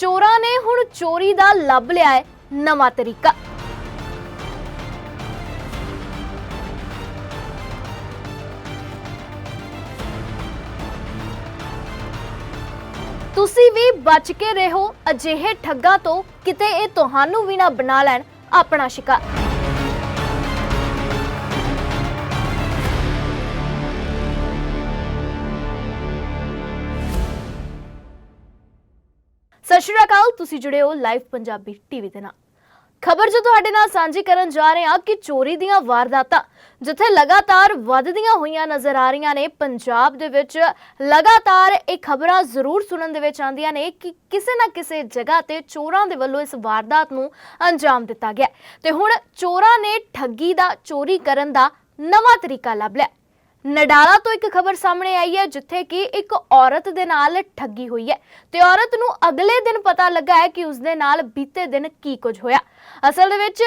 ਚੋਰਾਂ ਨੇ ਹੁਣ ਚੋਰੀ ਦਾ ਲੱਭ ਲਿਆ ਹੈ ਨਵਾਂ ਤਰੀਕਾ। ਤੁਸੀਂ ਵੀ ਬਚ ਕੇ ਰਹੋ ਅਜਿਹੇ ਠੱਗਾਂ ਤੋਂ, ਕਿਤੇ ਇਹ ਤੁਹਾਨੂੰ ਵੀ ਨਾ ਬਣਾ ਲੈਣ ਆਪਣਾ ਸ਼ਿਕਾਰ। ਸਤਿ ਸ਼੍ਰੀ ਅਕਾਲ, ਤੁਸੀਂ ਜੁੜੇ ਹੋ ਲਾਈਵ ਪੰਜਾਬੀ ਟੀਵੀ ਦੇ ਨਾਲ ਖਬਰ ਜੋ ਤੁਹਾਡੇ ਨਾਲ ਸਾਂਝੀ ਕਰਨ ਜਾ ਰਹੇ ਹਾਂ ਕਿ ਚੋਰੀ ਦੀਆਂ ਵਾਰਦਾਤਾਂ ਜਿੱਥੇ ਲਗਾਤਾਰ ਵੱਧਦੀਆਂ ਹੋਈਆਂ ਨਜ਼ਰ ਆ ਰਹੀਆਂ ਨੇ, ਪੰਜਾਬ ਦੇ ਵਿੱਚ ਲਗਾਤਾਰ ਇਹ ਖਬਰਾਂ ਜ਼ਰੂਰ ਸੁਣਨ ਦੇ ਵਿੱਚ ਆਉਂਦੀਆਂ ਨੇ ਕਿ ਕਿਸੇ ਨਾ ਕਿਸੇ ਜਗ੍ਹਾ ਤੇ ਚੋਰਾਂ ਦੇ ਵੱਲੋਂ ਇਸ ਵਾਰਦਾਤ ਨੂੰ ਅੰਜਾਮ ਦਿੱਤਾ ਗਿਆ ਹੈ। ਤੇ ਹੁਣ ਚੋਰਾਂ ਨੇ ਠੱਗੀ ਦਾ, ਚੋਰੀ ਕਰਨ ਦਾ ਨਵਾਂ ਤਰੀਕਾ ਲੱਭ ਲਿਆ ਨਡਾਲਾ ਤੋਂ ਇੱਕ ਖਬਰ ਸਾਹਮਣੇ ਆਈ ਹੈ, ਜਿੱਥੇ ਕਿ ਇੱਕ ਔਰਤ ਦੇ ਨਾਲ ਠੱਗੀ ਹੋਈ ਹੈ। ਤੇ ਔਰਤ ਨੂੰ ਅਗਲੇ ਦਿਨ ਪਤਾ ਲੱਗਾ ਹੈ ਕਿ ਉਸ ਦੇ ਨਾਲ ਬੀਤੇ ਦਿਨ ਕੀ ਕੁਝ ਹੋਇਆ। ਅਸਲ ਦੇ ਵਿੱਚ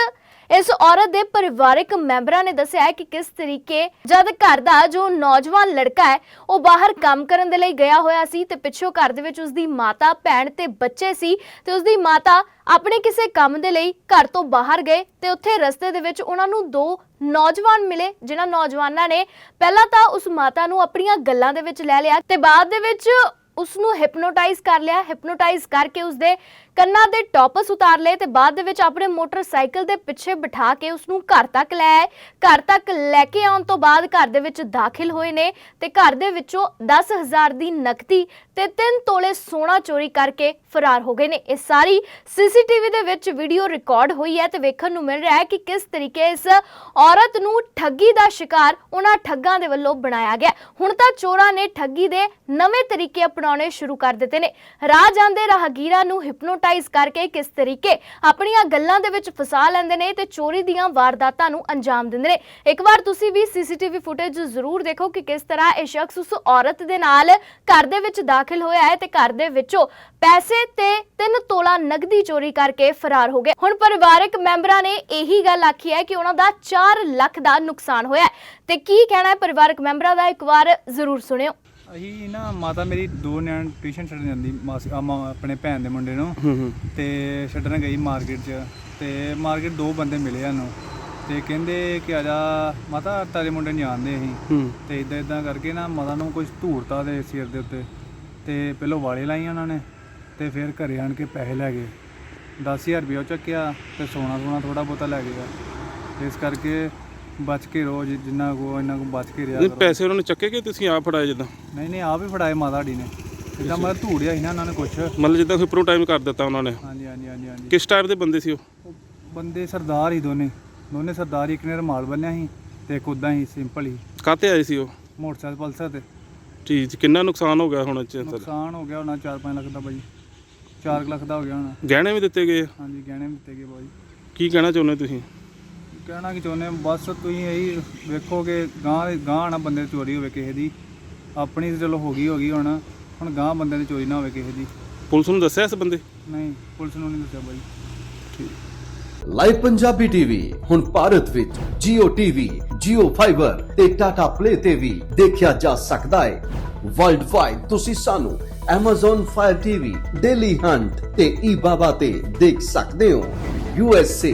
ਇਸ ਔਰਤ ਦੇ ਪਰਿਵਾਰਕ ਮੈਂਬਰਾਂ ਨੇ ਦੱਸਿਆ ਕਿ ਕਿਸ ਤਰੀਕੇ ਜਦ ਘਰ ਦਾ ਜੋ ਨੌਜਵਾਨ ਲੜਕਾ ਹੈ, ਉਹ ਬਾਹਰ ਕੰਮ ਕਰਨ ਦੇ ਲਈ ਗਿਆ ਹੋਇਆ ਸੀ ਤੇ ਪਿੱਛੋਂ ਘਰ ਦੇ ਵਿੱਚ ਉਸ ਮਾਤਾ, ਭੈਣ ਤੇ ਬੱਚੇ ਸੀ ਤੇ ਉਸ ਮਾਤਾ ਆਪਣੇ ਕਿਸੇ ਕੰਮ ਦੇ ਲਈ ਘਰ ਤੋਂ ਬਾਹਰ ਗਏ ਤੇ ਉੱਥੇ ਰਸਤੇ ਦੇ ਵਿੱਚ ਉਹਨਾਂ ਨੂੰ ਦੋ ਨੌਜਵਾਨ ਮਿਲੇ, ਜਿਨ੍ਹਾਂ ਨੌਜਵਾਨਾਂ ਨੇ ਪਹਿਲਾਂ ਤਾਂ ਉਸ ਮਾਤਾ ਨੂੰ ਆਪਣੀਆਂ ਗੱਲਾਂ ਦੇ ਵਿੱਚ ਲੈ ਲਿਆ ਤੇ ਬਾਅਦ ਦੇ ਵਿੱਚ ਉਸ ਨੂੰ ਹਿਪਨੋਟਾਈਜ਼ ਕਰ ਲਿਆ ਹਿਪਨੋਟਾਈਜ਼ ਕਰਕੇ ਉਸਦੇ ਕੰਨਾਂ ਦੇ ਟੌਪਸ ਉਤਾਰ ਲਏ ਤੇ ਬਾਅਦ ਦੇ ਵਿੱਚ ਆਪਣੇ ਮੋਟਰਸਾਈਕਲ ਦੇ ਪਿੱਛੇ ਬਿਠਾ ਕੇ ਉਸ ਨੂੰ ਘਰ ਤੱਕ ਲੈ ਆਏ। ਘਰ ਤੱਕ ਲੈ ਕੇ ਆਉਣ ਤੋਂ ਬਾਅਦ ਘਰ ਦੇ ਵਿੱਚ ਦਾਖਲ ਹੋਏ ਨੇ ਤੇ ਘਰ ਦੇ ਵਿੱਚੋਂ 10000 ਦੀ ਨਕਦੀ ਤੇ 3 ਤੋਲੇ ਸੋਨਾ ਚੋਰੀ ਕਰਕੇ ਫਰਾਰ ਹੋ ਗਏ ਨੇ। ਇਹ ਸਾਰੀ ਸੀਸੀਟੀਵੀ ਦੇ ਵਿੱਚ ਵੀਡੀਓ ਰਿਕਾਰਡ ਹੋਈ ਹੈ ਤੇ ਵੇਖਣ ਨੂੰ ਮਿਲ ਰਿਹਾ ਹੈ ਕਿ ਕਿਸ ਤਰੀਕੇ ਇਸ ਔਰਤ ਨੂੰ ਠੱਗੀ ਦਾ ਸ਼ਿਕਾਰ ਉਹਨਾਂ ਠੱਗਾਂ ਦੇ ਵੱਲੋਂ ਬਣਾਇਆ ਗਿਆ। ਹੁਣ ਤਾਂ ਚੋਰਾਂ ਨੇ ਠੱਗੀ ਦੇ ਨਵੇਂ ਤਰੀਕੇ ਅਪਣਾਉਣੇ ਸ਼ੁਰੂ ਕਰ ਦਿੱਤੇ ਨੇ। ਰਾਹ ਜਾਂਦੇ ਰਾਹਗੀਰਾਂ ਨੂੰ ਹਿਪਨੋਟਾਈਜ਼ ਕਰਕੇ ਕਿਸ ਤਰੀਕੇ ਆਪਣੀਆਂ ਗੱਲਾਂ ਦੇ ਵਿੱਚ ਫਸਾ ਲੈਂਦੇ ਨੇ ਤੇ ਚੋਰੀ ਦੀਆਂ ਵਾਰਦਾਤਾਂ ਨੂੰ ਅੰਜਾਮ ਦਿੰਦੇ ਨੇ। ਇੱਕ ਵਾਰ ਤੁਸੀਂ ਵੀ ਸੀਸੀਟੀਵੀ ਫੁਟੇਜ ਜ਼ਰੂਰ ਦੇਖੋ ਕਿ ਕਿਸ ਤਰ੍ਹਾਂ ਇਹ ਸ਼ਖਸ ਉਸ ਔਰਤ ਦੇ ਨਾਲ ਘਰ ਦੇ ਵਿੱਚ ਦਾਖਲ ਹੋਇਆ ਹੈ ਤੇ ਘਰ ਦੇ ਵਿੱਚੋਂ ਪੈਸੇ ਤੇ 3 ਤੋਲਾ ਨਗਦੀ ਚੋਰੀ ਕਰਕੇ ਫਰਾਰ ਹੋ ਗਏ। ਹੁਣ ਪਰਿਵਾਰਕ ਮੈਂਬਰਾਂ ਨੇ ਇਹੀ ਗੱਲ ਆਖੀ ਹੈ ਕਿ ਉਹਨਾਂ ਦਾ 4 ਲੱਖ ਦਾ ਨੁਕਸਾਨ ਹੋਇਆ ਤੇ ਕੀ ਕਹਿਣਾ ਹੈ ਪਰਿਵਾਰਕ ਮੈਂਬਰਾਂ ਦਾ ਇੱਕ ਵਾਰ ਜ਼ਰੂਰ ਸੁਣਿਓ। ਅਸੀਂ ਨਾ ਮਾਤਾ ਮੇਰੀ ਦੋ ਨਿਆਣ ਟਿਊਸ਼ਨ ਛੱਡਣ ਜਾਂਦੀ ਮਾਸੀ ਆ ਮਾ- ਆਪਣੇ ਭੈਣ ਦੇ ਮੁੰਡੇ ਨੂੰ। ਤੇ ਛੱਡਣ ਗਈ ਮਾਰਕੀਟ 'ਚ। ਤੇ ਮਾਰਕੀਟ ਦੋ ਬੰਦੇ ਮਿਲੇ ਸਾਨੂੰ। ਤੇ ਕਹਿੰਦੇ ਕਿ ਆ ਜਾ ਮਾਤਾ ਤਾਰੇ ਮੁੰਡੇ ਨਹੀਂ ਆਉਂਦੇ ਅਸੀਂ ਤੇ ਇਦਾਂ ਇਦਾਂ ਕਰਕੇ ਨਾ ਮਾਤਾ ਨੂੰ ਕੁਝ ਧੂਰਤਾ ਦੇ ਸਿਰ ਦੇ ਉੱਤੇ। ਤੇ ਪਹਿਲੋਂ ਵਾਲੇ ਲਾਈਆਂ ਉਹਨਾਂ ਨੇ। ਤੇ ਫਿਰ ਘਰੇ ਆਣ ਕੇ ਪੈਸੇ ਲੈ ਗਏ। 10000 ਰੁਪਏ ਉਹ ਚੱਕਿਆ ਤੇ ਸੋਨਾ ਸੋਨਾ ਥੋੜਾ ਬਹੁਤਾ ਲੈ ਗਿਆ ਇਸ ਕਰਕੇ ਬਚ ਕੇ ਰੋਜ਼ ਜਿੰਨਾ ਕੋ ਇੰਨਾ ਕੋ ਬਚ ਕੇ ਰਿਹਾ ਨਹੀਂ ਕਰੋ। ਪੈਸੇ ਉਹਨਾਂ ਨੇ ਚੱਕੇ ਕਿ ਤੁਸੀਂ ਆਪ ਫੜਾਏ ਜਿੱਦਾਂ? ਨਹੀਂ ਨਹੀਂ ਆਪ ਹੀ ਫੜਾਏ ਮਾਤਾ ਸਾਡੀ ਨੇ। ਇਦਾਂ ਮੈਂ ਧੂੜਿਆ ਸੀ ਨਾ ਉਹਨਾਂ ਨੇ ਕੁਛ। ਮਤਲਬ ਜਿੱਦਾਂ ਕੋਈ ਪ੍ਰੋ ਟਾਈਮ ਕਰ ਦਿੱਤਾ ਉਹਨਾਂ ਨੇ। ਹਾਂਜੀ ਹਾਂਜੀ ਹਾਂਜੀ ਹਾਂਜੀ। ਕਿਸ ਟਾਈਪ ਦੇ ਬੰਦੇ ਸੀ ਉਹ? ਉਹ ਬੰਦੇ ਸਰਦਾਰ ਹੀ ਦੋਨੇ। ਦੋਨੇ ਸਰਦਾਰ ਹੀ, ਇੱਕ ਨੇ ਰਮਾਲ ਬੰਨਿਆ ਸੀ ਤੇ ਇੱਕ ਉਦਾਂ ਹੀ ਸਿੰਪਲ ਹੀ। ਕਾਤੇ ਆਏ ਸੀ ਉਹ? ਮੋਟਰਸਾਈਕਲ ਪਲਸਰ ਤੇ। ਚੀਜ਼ ਕਿੰਨਾ ਨੁਕਸਾਨ ਹੋ ਗਿਆ ਹੁਣ ਚ ਨੁਕਸਾਨ ਹੋ ਗਿਆ ਹੋਣਾ 4-5 ਲੱਖ ਦਾ ਬਾਈ 4 ਲੱਖ ਦਾ ਹੋ ਗਿਆ ਹੋਣਾ। ਗਹਿਣੇ ਵੀ ਦਿੱਤੇ ਗਏ ਹਾਂਜੀ ਗਹਿਣੇ ਵੀ ਦਿੱਤੇ ਗਏ ਬਾਈ ਕੀ ਕਹਿਣਾ ਚਾਹੁੰਦੇ ਤੁਸੀਂ? ਕਹਿਣਾ ਕਿ ਚਾਹੁੰਦੇ ਹਾਂ, ਬਸ ਤੁਸੀਂ ਇਹੀ ਵੇਖੋ ਕਿ ਗਾਂ ਗਾਂ ਨਾ ਬੰਦੇ ਦੀ ਚੋਰੀ ਹੋਵੇ ਕਿਸੇ ਦੀ। ਆਪਣੀ ਤਾਂ ਚਲੋ ਹੋ ਗਈ ਹੋ ਗਈ ਹੁਣ। ਹੁਣ ਗਾਂ ਬੰਦੇ ਦੀ ਚੋਰੀ ਨਾ ਹੋਵੇ ਕਿਸੇ ਦੀ। ਪੁਲਿਸ ਨੂੰ ਦੱਸਿਆ ਇਸ ਬੰਦੇ? ਨਹੀਂ ਪੁਲਿਸ ਨੂੰ ਨਹੀਂ ਦੱਸਿਆ ਬਾਈ। ਲਾਈਵ ਪੰਜਾਬੀ ਟੀਵੀ ਹੁਣ ਭਾਰਤ ਵਿੱਚ Jio TV, Jio Fiber ਤੇ Tata Play ਤੇ ਵੀ ਦੇਖਿਆ ਜਾ ਸਕਦਾ ਹੈ ਵਰਲਡ ਵਾਈਡ ਤੁਸੀਂ ਸਾਨੂੰ Amazon Fire TV, Daily Hunt ਤੇ eBaba ਤੇ ਦੇਖ ਸਕਦੇ ਹੋ। USA,